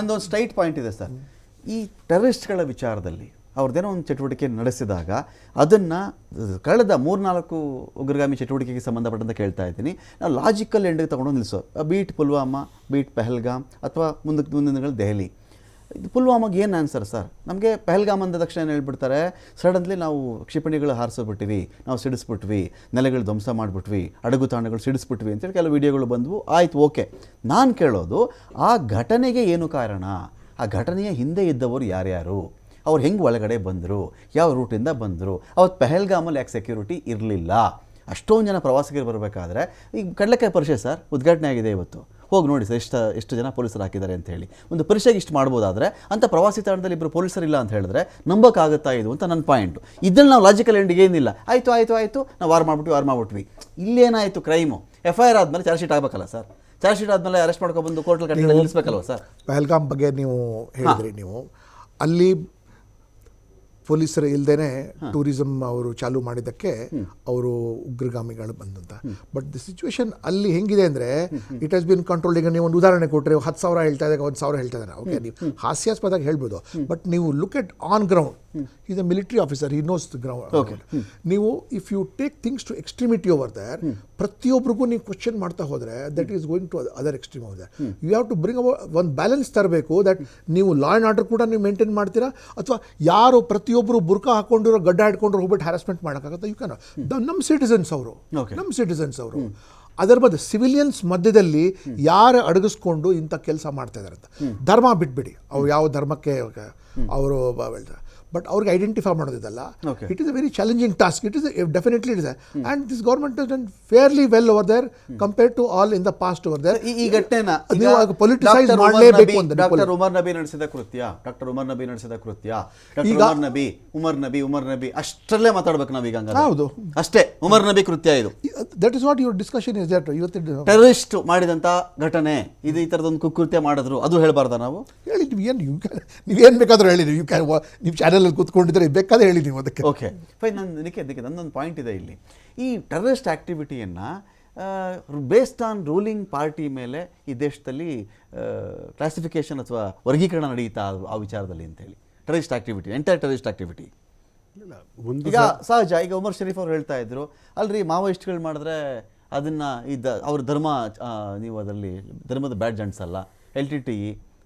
ನಂದೊಂದು straight point ಇದೆ sir. ಈ ಟೆರರಿಸ್ಟ್ಗಳ ವಿಚಾರದಲ್ಲಿ ಅವ್ರದ್ದೇನೋ ಒಂದು ಚಟುವಟಿಕೆ ನಡೆಸಿದಾಗ ಅದನ್ನು ಕಳೆದ ಮೂರ್ನಾಲ್ಕು ಉಗ್ರಗಾಮಿ ಚಟುವಟಿಕೆಗೆ ಸಂಬಂಧಪಟ್ಟಂತ ಕೇಳ್ತಾ ಇದ್ದೀನಿ. ನಾವು ಲಾಜಿಕಲ್ ಎಂಡಿಗೆ ತೊಗೊಂಡು ನಿಲ್ಲಿಸೋ. Be it Pulwama, be it Pahalgam ಅಥವಾ ಮುಂದಕ್ಕೆ ಮುಂದಿನ ದೆಹಲಿ. ಇದು ಪುಲ್ವಾಮಾಗೆ ಏನು ಆನ್ಸರ್ ಸರ್ ನಮಗೆ ಪೆಹಲ್ಗಾಮ್ ಅಂದ ತಕ್ಷಣ ಏನು ಹೇಳ್ಬಿಡ್ತಾರೆ? ಸಡನ್ಲಿ ನಾವು ಕ್ಷಿಪಣಿಗಳು ಹಾರಿಸ್ಬಿಟ್ಟಿವಿ ನಾವು ಸಿಡಿಸ್ಬಿಟ್ವಿ, ನೆಲೆಗಳು ಧ್ವಂಸ ಮಾಡಿಬಿಟ್ವಿ ಅಡಗು ತಾಣಗಳು ಸಿಡಿಸ್ಬಿಟ್ವಿ ಅಂತೇಳಿ ಕೆಲವು ವಿಡಿಯೋಗಳು ಬಂದವು. ಆಯ್ತು, ಓಕೆ. ನಾನು ಕೇಳೋದು, ಆ ಘಟನೆಗೆ ಏನು ಕಾರಣ? ಆ ಘಟನೆಯ ಹಿಂದೆ ಇದ್ದವರು ಯಾರ್ಯಾರು? ಅವ್ರು ಹೆಂಗೆ ಒಳಗಡೆ ಬಂದರು? ಯಾವ ರೂಟಿಂದ ಬಂದರು? ಅವತ್ತು ಪೆಹಲ್ಗಾಮಲ್ಲಿ ಯಾಕೆ ಸೆಕ್ಯೂರಿಟಿ ಇರಲಿಲ್ಲ? ಅಷ್ಟೊಂದು ಜನ ಪ್ರವಾಸಿಗರು ಬರಬೇಕಾದ್ರೆ ಈಗ ಕಡಲೆಕಾಯಿ ಪರಿಷೆ ಸರ್ ಉದ್ಘಾಟನೆ ಆಗಿದೆ ಇವತ್ತು. ಹೋಗಿ ನೋಡಿ ಸರ್ ಎಷ್ಟು ಎಷ್ಟು ಜನ ಪೊಲೀಸರು ಹಾಕಿದ್ದಾರೆ ಅಂತ ಹೇಳಿ. ಒಂದು ಪರೀಕ್ಷೆಗೆ ಇಷ್ಟು ಮಾಡ್ಬೋದಾದ್ರೆ ಅಂತ ಪ್ರವಾಸಿ ತಾಣದಲ್ಲಿ ಇಬ್ಬರು ಪೊಲೀಸರು ಇಲ್ಲ ಅಂತ ಹೇಳಿದ್ರೆ ನಂಬಕ್ಕಾಗುತ್ತಾ ಇದು ಅಂತ ನನ್ನ ಪಾಯಿಂಟು ಇದ್ರಲ್ಲಿ ನಾವು ಲಾಜಿಕಲ್ ಎಂಡಿಗೆ ಏನಿಲ್ಲ. ಆಯಿತು ಆಯಿತು ಆಯಿತು ನಾವು ವಾರ್ ಮಾಡ್ಬಿಟ್ವಿ ವಾರ್ ಮಾಡ್ಬಿಟ್ವಿ. ಇಲ್ಲೇನಾಯಿತು ಕ್ರೈಮು ಎಫ್ ಐ ಆರ್ ಆದಮೇಲೆ ಚಾರ್ಜ್ ಶೀಟ್ ಆಗಬೇಕಲ್ಲ ಸರ್. ಚಾರ್ಜ್ ಶೀಟ್ ಆದಮೇಲೆ ಅರೆಸ್ಟ್ ಮಾಡ್ಕೊಬಂದು ಕೋರ್ಟಲ್ಲಿ ಕಟ್ಟಡ ನಿಲ್ಲಿಸ್ಬೇಕಲ್ವ ಸರ್? ಪಹಲ್ಗಾಮ್ ಬಗ್ಗೆ ನೀವು ಹೇಳಿದ್ರಿ ನೀವು. ಅಲ್ಲಿ ಪೊಲೀಸರು ಇಲ್ಲದೇ ಟೂರಿಸಂ ಅವರು ಚಾಲೂ ಮಾಡಿದ್ದಕ್ಕೆ ಅವರು ಉಗ್ರಗಾಮಿಗಳು ಬಂದಂತ. ಬಟ್ ದಿ ಸಿಚುವೇಶನ್ ಅಲ್ಲಿ ಹೆಂಗಿದೆ ಅಂದರೆ ಇಟ್ ಹಸ್ ಬಿನ್ ಕಂಟ್ರೋಲ್ ಈಗ ನೀವು ಒಂದು ಉದಾಹರಣೆ ಕೊಟ್ಟರೆ ಹತ್ತು ಸಾವಿರ ಹೇಳ್ತಾ ಇದ್ದಾಗ ಒಂದು ಸಾವಿರ ಹೇಳ್ತಾ ಇದ್ದಾರೆ. ಓಕೆ ನೀವು ಹಾಸ್ಯಾಸ್ಪದಾಗಿ ಹೇಳ್ಬೋದು. ಬಟ್ ನೀವು look at on ground is a military officer he knows ground ನೀವು if you take things to extremity over there ಪ್ರತಿಯೊಬ್ಬರಿಗೂ ನೀವು ಕ್ವಶನ್ ಮಾಡ್ತಾ ಹೋದ್ರೆ that is going to other extreme over there you have to bring ಒಂದು balance ತರಬೇಕು that ನೀವು law and order ಕೂಡ ನೀವು ಮೇಂಟೈನ್ ಮಾಡ್ತೀರಾ? ಅಥವಾ ಯಾರು ಪ್ರತಿಯೊಬ್ಬರು ಬುರ್ಕಾ ಹಾಕೊಂಡಿರೋ ಗಡ್ಡ ಹಿಡ್ಕೊಂಡು ಹೋಗ್ಬಿಟ್ಟು ಹ್ಯಾರಸ್ಮೆಂಟ್ ಮಾಡೋಕ್ಕಾಗತ್ತೆ? ಯು ಕ್ಯಾನ್ ನಮ್ಮ ಸಿಟಿಸನ್ಸ್ ಅವರು. Okay. ನಮ್ಮ ಸಿಟಿಸನ್ಸ್ ಅವರು. ಅದರ ಬದ ಸಿವಿಲಿಯನ್ಸ್ ಮಧ್ಯದಲ್ಲಿ ಯಾರು ಅಡಗಿಸ್ಕೊಂಡು ಇಂಥ ಕೆಲಸ ಮಾಡ್ತಾ ಇದ್ದಾರೆ ಅಂತ. ಧರ್ಮ ಬಿಟ್ಬಿಡಿ. ಅವ್ರು ಯಾವ ಧರ್ಮಕ್ಕೆ ಅವರು ಬಟ್ ಅವ್ರಿಗೆ identify ಮಾಡೋದಿದಲ್ಲ. It is a very challenging task it is definitely it is and this government is done fairly well over there compare to all in the past over there ಈ ಘಟನೆನ ನೀವು ಪೊಲಿಟಿಸೈಸ್ ಮಾಡಲೇಬೇಕು ಅಂತ doctor Umar Nabi ನಡೆಸಿದ ಕೃತ್ಯ. Doctor Umar Nabi ನಡೆಸಿದ ಕೃತ್ಯ. ಈಗ- ಉಮರ್ ನಬಿ ಉಮರ್ ನಬಿ ಉಮರ್ ನಬಿ ಅಷ್ಟರಲ್ಲೇ ಮಾತಾಡ್ಬೇಕು ನಾವೀಗ. ಹೌದು. ಅಷ್ಟೇ ಉಮರ್ ನಬಿ ಕೃತ್ಯ ಇದು. That is what your discussion is that ಇವತ್ತು ಟೆರರಿಸ್ಟ್ ಮಾಡಿದಂತ ಘಟನೆ ಇದು ಈ ತರದೊಂದು ಕುಕೃತ್ಯ ಮಾಡಿದ್ರು. ಅದು ಹೇಳ್ಬಾರ್ದ ನಾವು? ಹೇಳಿ ನೀವೇನು ಬೇಕಾದರೂ ಹೇಳಿ ನೀವು ಚಾನಲಲ್ಲಿ ಕೂತ್ಕೊಂಡಿದ್ರೆ ಬೇಕಾದ್ರೆ ಹೇಳಿ ನೀವು ಅದಕ್ಕೆ. ಓಕೆ ಫೈನ್ ನನ್ನ ನಿಕ್ಕೆ ಅದಕ್ಕೆ ನನ್ನೊಂದು ಪಾಯಿಂಟ್ ಇದೆ ಇಲ್ಲಿ. ಈ ಟೆರರಿಸ್ಟ್ ಆ್ಯಕ್ಟಿವಿಟಿಯನ್ನು ಬೇಸ್ಡ್ ಆನ್ ರೂಲಿಂಗ್ ಪಾರ್ಟಿ ಮೇಲೆ ಈ ದೇಶದಲ್ಲಿ ಕ್ಲಾಸಿಫಿಕೇಶನ್ ಅಥವಾ ವರ್ಗೀಕರಣ ನಡೆಯುತ್ತಾ ಆ- ವಿಚಾರದಲ್ಲಿ ಅಂತೇಳಿ. Terrorist activity entire terrorist activity ಈಗ ಸಹಜ ಈಗ ಉಮರ್ ಶರೀಫ್ ಅವ್ರು ಹೇಳ್ತಾ ಇದ್ರು ಅಲ್ರಿ ಮಾವೋಯಿಸ್ಟ್ಗಳು ಮಾಡಿದ್ರೆ ಅದನ್ನ ಇದ್ದ ಅವ್ರ ಧರ್ಮ ನೀವು ಅದರಲ್ಲಿ ಧರ್ಮದ ಬ್ಯಾಡ್ಜ್ ಅಂಟಿಸಲ್ಲ ಎಲ್ ಟಿ ಟಿ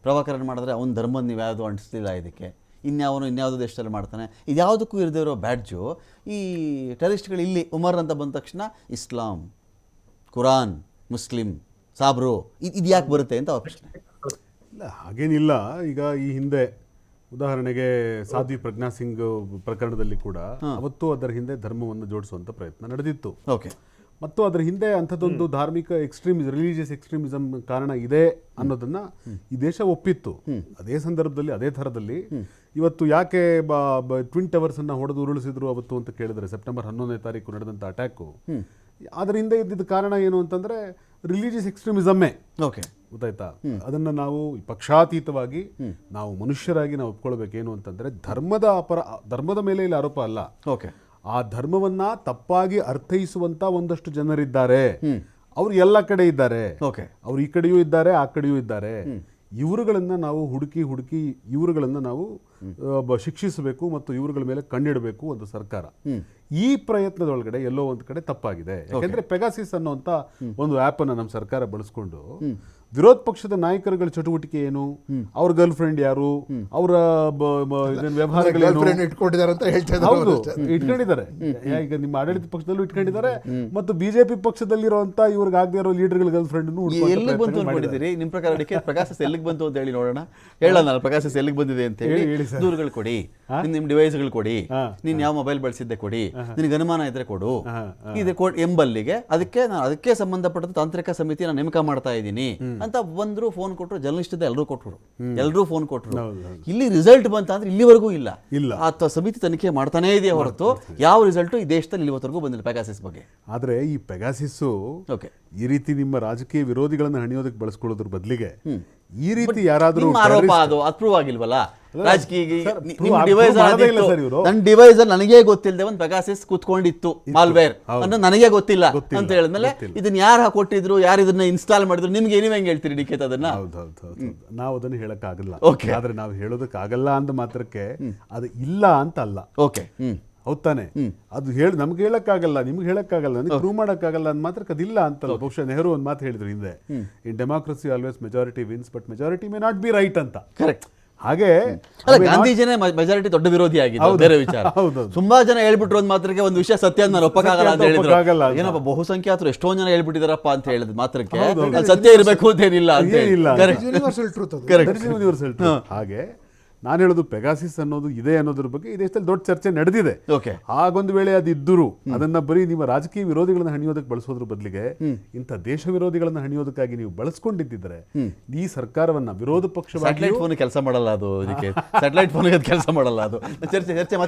ಪ್ರಭಾಕರನ್ ಮಾಡಿದ್ರೆ ಅವ್ನ ಧರ್ಮ ನೀವು ಯಾವುದು ಅಂಟಿಸ್ಲಿಲ್ಲ ಇದಕ್ಕೆ. ಇನ್ಯಾವನು ಇನ್ಯಾವುದೋ ದೇಶದಲ್ಲಿ ಮಾಡ್ತಾನೆ. ಇದ್ಯಾವುದಕ್ಕೂ ಇರದೇ ಇರೋ ಬ್ಯಾಡ್ಜು ಈ ಟೆರಿಸ್ಟ್ಗಳು ಇಲ್ಲಿ ಉಮರ್ ಅಂತ ಬಂದ ತಕ್ಷಣ ಇಸ್ಲಾಂ ಕುರಾನ್ ಮುಸ್ಲಿಂ ಸಾಬ್ರು ಇದು ಇದು ಯಾಕೆ ಬರುತ್ತೆ ಅಂತ ಅವ್ರ ಪ್ರಶ್ನೆ. ಇಲ್ಲ ಹಾಗೇನಿಲ್ಲ. ಈಗ ಈ ಹಿಂದೆ ಉದಾಹರಣೆಗೆ ಸಾಧ್ವಿ ಪ್ರಜ್ಞಾ ಸಿಂಗ್ ಪ್ರಕರಣದಲ್ಲಿ ಕೂಡ ಅವತ್ತು ಅದರ ಹಿಂದೆ ಧರ್ಮವನ್ನು ಜೋಡಿಸುವಂತ ಪ್ರಯತ್ನ ನಡೆದಿತ್ತು. ಓಕೆ ಮತ್ತು ಅದರ ಹಿಂದೆ ಅಂಥದ್ದೊಂದು ಧಾರ್ಮಿಕ ಎಕ್ಸ್ಟ್ರೀಮಿಸಮ್ ರಿಲಿಜಿಯಸ್ ಎಕ್ಸ್ಟ್ರೀಮಿಸಮ್ ಕಾರಣ ಇದೆ ಅನ್ನೋದನ್ನ ಈ ದೇಶ ಒಪ್ಪಿತ್ತು. ಅದೇ ಸಂದರ್ಭದಲ್ಲಿ ಅದೇ ಥರದಲ್ಲಿ. ಇವತ್ತು ಯಾಕೆ ಟ್ವಿನ್ ಟವರ್ಸ್ ಅನ್ನ ಹೊಡೆದು ಉರುಳಿಸಿದ್ರು ಅವತ್ತು ಅಂತ ಕೇಳಿದ್ರೆ ಸೆಪ್ಟೆಂಬರ್ ಹನ್ನೊಂದನೇ ತಾರೀಕು ನಡೆದಂಥ ಅಟ್ಯಾಕು ಅದರ ಹಿಂದೆ ಇದ್ದಿದ್ದ ಕಾರಣ ಏನು ಅಂತಂದ್ರೆ ರಿಲಿಜಿಯಸ್ ಎಕ್ಸ್ಟ್ರೀಮಿಸಮ್ಮೇ. ಓಕೆ. ಗೊತ್ತಾಯ್ತಾ? ಅದನ್ನ ನಾವು ಪಕ್ಷಾತೀತವಾಗಿ ನಾವು ಮನುಷ್ಯರಾಗಿ ನಾವು ಒಪ್ಕೊಳ್ಬೇಕೇನು ಅಂತಂದ್ರೆ ಧರ್ಮದ ಅಪರ ಧರ್ಮದ ಮೇಲೆ ಇಲ್ಲಿ ಆರೋಪ ಅಲ್ಲ. ಓಕೆ. ಆ ಧರ್ಮವನ್ನ ತಪ್ಪಾಗಿ ಅರ್ಥೈಸುವಂತ ಒಂದಷ್ಟು ಜನರಿದ್ದಾರೆ. ಅವ್ರು ಎಲ್ಲ ಕಡೆ ಇದ್ದಾರೆ. ಅವ್ರು ಈ ಕಡೆಯೂ ಇದ್ದಾರೆ ಆ ಕಡೆಯೂ ಇದ್ದಾರೆ. ಇವರುಗಳನ್ನ ನಾವು ಹುಡುಕಿ ಹುಡುಕಿ ಇವರುಗಳನ್ನ ನಾವು ಶಿಕ್ಷಿಸಬೇಕು ಮತ್ತು ಇವರುಗಳ ಮೇಲೆ ಕಣ್ಣಿಡಬೇಕು ಒಂದು ಸರ್ಕಾರ. ಈ ಪ್ರಯತ್ನದೊಳಗಡೆ ಎಲ್ಲೋ ಒಂದು ಕಡೆ ತಪ್ಪಾಗಿದೆ. ಯಾಕೆಂದ್ರೆ ಪೆಗಾಸಿಸ್ ಅನ್ನುವಂತ ಒಂದು ಆಪ್ ಅನ್ನ ನಮ್ಮ ಸರ್ಕಾರ ಬಳಸ್ಕೊಂಡು ವಿರೋಧ ಪಕ್ಷದ ನಾಯಕರುಗಳ ಚಟುವಟಿಕೆ ಏನು? ಅವ್ರ ಗರ್ಲ್ ಫ್ರೆಂಡ್ ಯಾರು ಅವರ ವ್ಯವಹಾರಗಳೇನು? ಇಟ್ಕೊಂಡಿದ್ದಾರೆ ಅಂತ ಹೇಳ್ತಾ ಹೌದು ಇಟ್ಕೊಂಡಿದ್ದಾರೆ. ಈಗ ನಿಮ್ಮ ಆಡಳಿತ ಪಕ್ಷದಲ್ಲೂ ಇಟ್ಕೊಂಡಿದ್ದಾರೆ. ಮತ್ತು ಬಿಜೆಪಿ ಪಕ್ಷದಲ್ಲಿರುವಂತ ಇವ್ರಿಗೆ ಆಗದೆ ಇರೋ ಲೀಡರ್ಗಳ ಗರ್ಲ್ ಫ್ರೆಂಡ್ ಎಲ್ಲಿಗೆ ಬಂತು ಅನ್ಕೊಂಡಿದ್ದೀರಿ ನಿಮ್ಮ ಪ್ರಕಾರ ಡಿ ಪ್ರಕಾಶ ಪ್ರಕಾಶಸ್ ಎಲ್ಲಿಗೆ ಬಂತು ಅಂತ ಹೇಳಿ ನೋಡೋಣ. ಹೇಳಲ್ಲ ಪ್ರಕಾಶ ಎಲ್ಲಿಗೆ ಬಂದಿದೆ ಅಂತ ಹೇಳಿ. ದೂರುಗಳು ಕೊಡಿ. ನಿಮ್ ಡಿವೈಸ್ ಡಿವೈಸ್ಗಳು ಕೊಡಿ ನೀನ್ ಯಾವ ಮೊಬೈಲ್ ಬಳಸಿದ್ದೆ ಕೊಡಿ. ನಿನಗೆ ಅನುಮಾನ ಇದ್ರೆ ಕೊಡು. ಇದು ಎಂಬಲ್ಲಿಗೆ. ಅದಕ್ಕೆ ನಾನು ಅದಕ್ಕೆ ಸಂಬಂಧಪಟ್ಟ ತಾಂತ್ರಿಕ ಸಮಿತಿ ನಾನು ನೇಮಕ ಮಾಡ್ತಾ ಇದ್ದೀನಿ. ಅಂತ ಬಂದ್ರು ಫೋನ್ ಕೊಟ್ಟರು ಜರ್ನಲಿಸ್ಟ್ ಎಲ್ಲರೂ ಕೊಟ್ಟರು ಎಲ್ಲರೂ ಫೋನ್ ಕೊಟ್ಟರು ಇಲ್ಲಿ ರಿಸಲ್ಟ್ ಬಂತ ಅಂದ್ರೆ ಇಲ್ಲಿವರೆಗೂ ಇಲ್ಲ. ಇಲ್ಲ. ಆ ಸಮಿತಿ ತನಿಖೆ ಮಾಡ್ತಾನೇ ಇದೆಯಾ ಹೊರತು ಯಾವ ರಿಸಲ್ಟ್ ಈ ದೇಶದಲ್ಲಿ ಇಲ್ಲಿವರೆಗೂ ಬಂದಿಲ್ಲ ಪೆಗಾಸಿಸ್ ಬಗ್ಗೆ. ಆದ್ರೆ ಈ ಪೆಗಾಸಿಸ್ಸು ಓಕೆ. ಈ ರೀತಿ ನಿಮ್ಮ ರಾಜಕೀಯ ವಿರೋಧಿಗಳನ್ನ ಹಣಿಯೋದಕ್ಕೆ ಬಳಸ್ಕೊಳ್ಳೋದ್ರ ಬದಲಿಗೆ ಈ ರೀತಿ ಯಾರಾದರೂ ಆರೋಪ ಅದು ಅಪ್ರೂವ್ ಆಗಿಲ್ವಲ್ಲ? ರಾಜಕೀಯ ಡಿವೈಸ್. ನನ್ನ ನನಗೆ ಗೊತ್ತಿಲ್ಲದೆ ಒಂದು ಪೆಗಾಸಿಸ್ ಕುತ್ಕೊಂಡಿತ್ತು ಮಾಲ್ವೇರ್. ಅನ್ನೋ ನನಗೆ ಗೊತ್ತಿಲ್ಲ ಅಂತ ಹೇಳಿದ್ಮೇಲೆ. ಇದನ್ನ ಯಾರು ಕೊಟ್ಟಿದ್ರು ಯಾರು ಇದನ್ನ ಇನ್ಸ್ಟಾಲ್ ಮಾಡಿದ್ರು ನಿಮ್ಗೆ ನೀವ್ ಹೆಂಗ್ ಹೇಳ್ತೀರಿ ಡಿಕೇತ್ ಅದನ್ನ? ನಾವು ಅದನ್ನ ಹೇಳಕ್ಕಾಗಲ್ಲ. ಆಗಲ್ಲ ಆದ್ರೆ ನಾವು ಹೇಳೋದಕ್ಕಾಗಲ್ಲ ಅಂದ ಮಾತ್ರಕ್ಕೆ ಅದು ಇಲ್ಲ ಅಂತ ಅಲ್ಲ ಓಕೆ ಹೌದಾನೆ ಹೌದ್ ತಾನೆ? ಅದು ಹೇಳಿ ನಮ್ಗೆ ಹೇಳಕ್ಕಾಗಲ್ಲ ನಿಮ್ಗೆ ಹೇಳಕ್ಕಾಗಲ್ಲ ನನಗೆ ಪ್ರೂವ್ ಮಾಡಕ್ಕಾಗಲ್ಲ ಅಂತ ಮಾತ್ರಕ್ಕೆ ಅದಿಲ್ಲ ಅಂತಲ್ಲ. ಬಹುಶಃ ನೆಹರು ಒಂದು ಮಾತು ಹೇಳಿದ್ರು ಹಿಂದೆ. In democracy always majority wins but majority may not be right ಅಂತ. ಕರೆಕ್ಟ್ ಹಾಗೆ ಅಲ್ಲ ಗಾಂಧೀಜಿನೇ ಮೆಜಾರಿಟಿ ದೊಡ್ಡ ವಿರೋಧಿ ಆಗಿದೆ ಬೇರೆ ವಿಚಾರ. ತುಂಬಾ ಜನ ಹೇಳ್ಬಿಟ್ರು ಒಂದ್ ಮಾತ್ರಕ್ಕೆ ಒಂದು ವಿಷಯ ಸತ್ಯ ಅಂತ ನಾನು ಒಪ್ಪಕ್ಕಾಗಲ್ಲ ಅಂತ ಹೇಳಿದ್ರು. ಏನಪ್ಪ ಬಹುಸಂಖ್ಯಾತರು ಎಷ್ಟೊಂದ್ ಜನ ಹೇಳ್ಬಿಟ್ಟಿದಾರಪ್ಪ ಅಂತ ಹೇಳಿದ್ ಮಾತ್ರಕ್ಕೆ. ಸತ್ಯ ಇರಬೇಕು ಅಂತ ಏನಿಲ್ಲ. Universal truth. ಹಾಗೆ ನಾನು ಹೇಳೋದು ಪೆಗಾಸಿಸ್ ಅನ್ನೋದು ಇದೆ ಅನ್ನೋದ್ರ ಬಗ್ಗೆ ಈ ದೇಶದಲ್ಲಿ ದೊಡ್ಡ ಚರ್ಚೆ ನಡೆದಿದೆ. ಹಾಗೊಂದು ವೇಳೆ ಅದಿದ್ದರೂ ಅದನ್ನ ಬರೀ ನಿಮ್ಮ ರಾಜಕೀಯ ವಿರೋಧಿಗಳನ್ನ ಹಣಿಯೋದಕ್ಕೆ ಬಳಸೋದ್ರ ಬದಲಿಗೆ ಇಂಥ ದೇಶ ವಿರೋಧಿಗಳನ್ನ ಹಣಿಯೋದಕ್ಕಾಗಿ ನೀವು ಬಳಸ್ಕೊಂಡಿದ್ದಿದ್ರೆ ಈ ಸರ್ಕಾರವನ್ನ ವಿರೋಧ ಪಕ್ಷ ಸ್ಯಾಟಲೈಟ್ ಫೋನ್ ಕೆಲಸ ಮಾಡಲ್ಲ ಅದು ಇದಕ್ಕೆ. ಸ್ಯಾಟಲೈಟ್ ಫೋನ್ ಕೆಲಸ ಮಾಡಲ್ಲ ಅದು. ಚರ್ಚೆ ಚರ್ಚೆ